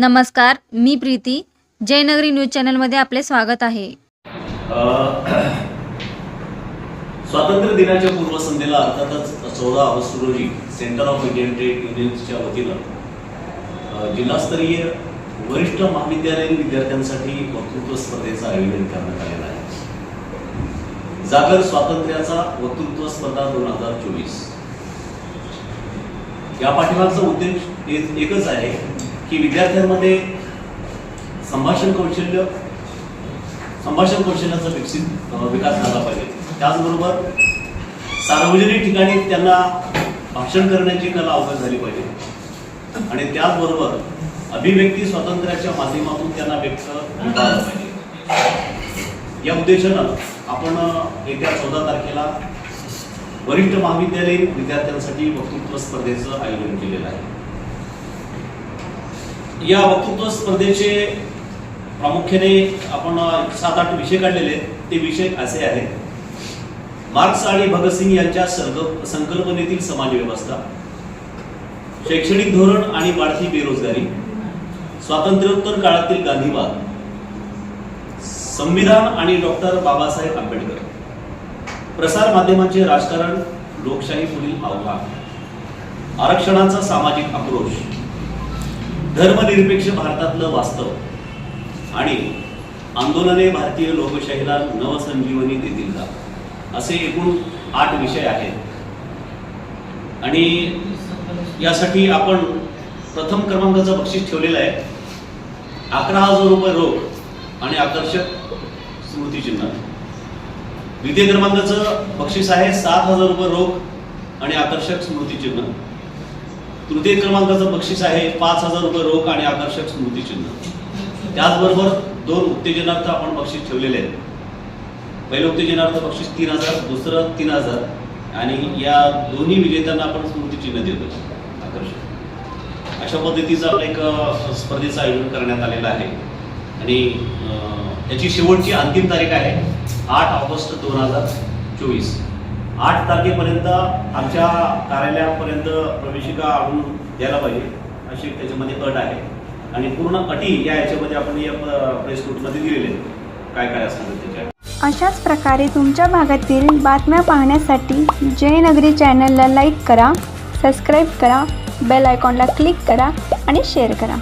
नमस्कार मी प्रीती. जयनगरी न्यूज चॅनलमध्ये आपले स्वागत आहे. स्वातंत्र्य दिनाच्या पूर्वसंध्येला अर्थातच चौदा ऑगस्ट रोजी सेंटर ऑफ इंडियन ट्रेड युनियन्सच्या वतीनं जिल्हास्तरीय वरिष्ठ महाविद्यालयीन विद्यार्थ्यांसाठी वक्तृत्व स्पर्धेचं आयोजन करण्यात आलेलं आहे. जागर स्वातंत्र्याचा वक्तृत्व स्पर्धा दोन हजार चोवीस. या पाठीमागचा उद्देश एकच आहे की विद्यार्थ्यांमध्ये संभाषण कौशल्य संभाषण कौशल्याचा विकसित विकास झाला पाहिजे. त्याचबरोबर सार्वजनिक ठिकाणी त्यांना भाषण करण्याची कला अवगत झाली पाहिजे. आणि त्याचबरोबर अभिव्यक्ती स्वातंत्र्याच्या माध्यमातून त्यांना व्यक्त करता पाहिजे. या उद्देशानं आपण येत्या चौदा तारखेला वरिष्ठ महाविद्यालयीन विद्यार्थ्यांसाठी वक्तृत्व स्पर्धेचं आयोजन केलेलं आहे. या वक्तृत्व स्पर्धेचे प्रामुख्याने आपण सात आठ विषय काढलेले आहेत. ते विषय असे आहेत. मार्क्स आणि भगतसिंग यांच्या संकल्पनेतील समाज व्यवस्था शैक्षणिक धोरण आणि वाढती बेरोजगारी स्वातंत्र्योत्तर काळातील गांधीवाद संविधान आणि डॉक्टर बाबासाहेब आंबेडकर. प्रसार माध्यमांचे राजकारण लोकशाही पुढील आव्हान. आरक्षणाचा सामाजिक आक्रोश. धर्मनिरपेक्ष भारतातलं वास्तव. आणि आंदोलने भारतीय लोकशाहीला नवसंजीवनी देतील का? असे एकूण आठ विषय आहेत. आणि यासाठी आपण प्रथम क्रमांकाचं बक्षीस ठेवलेलं आहे. अकरा हजार रुपये रोख आणि आकर्षक स्मृतिचिन्ह. द्वितीय क्रमांकाचं बक्षीस आहे सात हजार रुपये रोख आणि आकर्षक स्मृतिचिन्ह. तृतीय क्रमांकाचं बक्षीस आहे पाच हजार रुपये रोख आणि आकर्षक स्मृतिचिन्ह त्याचबरोबर दोन उत्तेजनार्थ आपण बक्षीस ठेवलेले आहेत. पहिलं उत्तेजनार्थ बक्षीस तीन हजार दुसरं तीन हजार आणि या दोन्ही विजेत्यांना आपण स्मृतिचिन्ह देतो. आकर्षक. अशा पद्धतीचं आपलं एक स्पर्धेचं आयोजन करण्यात आलेलं आहे. आणि याची शेवटची अंतिम तारीख आहे आठ ऑगस्ट दोन हजार चोवीस. आठ तारखेपर्यंत आमच्या कार्यालयापर्यंत प्रवेशिका आणून द्यायला पाहिजे अशी त्याच्यामध्ये अट आहे. आणि पूर्ण अटी या याच्यामध्ये आपण या प्रेस नोटमध्ये दिलेले काय काय असणार त्याच्या अशाच प्रकारे तुमच्या भागातील बातम्या पाहण्यासाठी जयनगरी चॅनलला लाईक करा सबस्क्राईब करा बेल आयकॉनला क्लिक करा आणि शेअर करा.